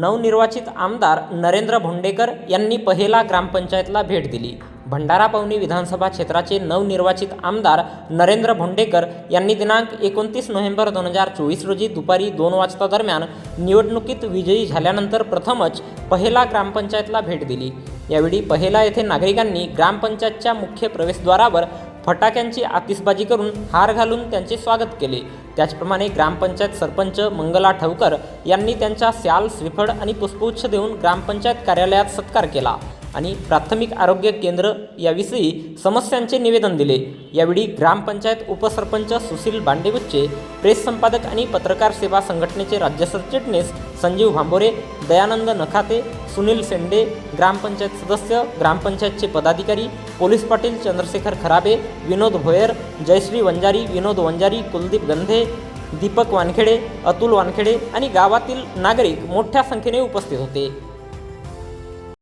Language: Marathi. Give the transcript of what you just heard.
नवनिर्वाचित आमदार नरेंद्र भोंडेकर यांनी पहिला ग्रामपंचायतला भेट दिली. भंडारा पवनी विधानसभा क्षेत्राचे नवनिर्वाचित आमदार नरेंद्र भोंडेकर यांनी दिनांक एकोणतीस नोव्हेंबर दोन हजार चोवीस रोजी दुपारी दोन वाजता दरम्यान निवडणुकीत विजयी झाल्यानंतर प्रथमच पहिला ग्रामपंचायतला भेट दिली. यावेळी पहिला येथे नागरिकांनी ग्रामपंचायतच्या मुख्य प्रवेशद्वारावर फटाक्यांची आतिषबाजी करून हार घालून त्यांचे स्वागत केले. त्याचप्रमाणे ग्रामपंचायत सरपंच मंगला ठवकर यांनी त्यांच्या स्याल श्रीफळ आणि पुष्पगुच्छ देऊन ग्रामपंचायत कार्यालयात सत्कार केला आणि प्राथमिक आरोग्य केंद्र याविषयी समस्यांचे निवेदन दिले. यावेळी ग्रामपंचायत उपसरपंच सुशील बांडेगुच्चे प्रेस संपादक आणि पत्रकार सेवा संघटनेचे राज्य सरचिटणीस संजीव भांबोरे दयानंद नखाते सुनील शेंडे ग्रामपंचायत सदस्य ग्रामपंचायतचे पदाधिकारी पोलीस पाटील चंद्रशेखर खराबे विनोद भोयर जयश्री वंजारी विनोद वंजारी कुलदीप गंधे दीपक वानखेडे अतुल वानखेडे आणि गावातील नागरिक मोठ्या संख्येने उपस्थित होते.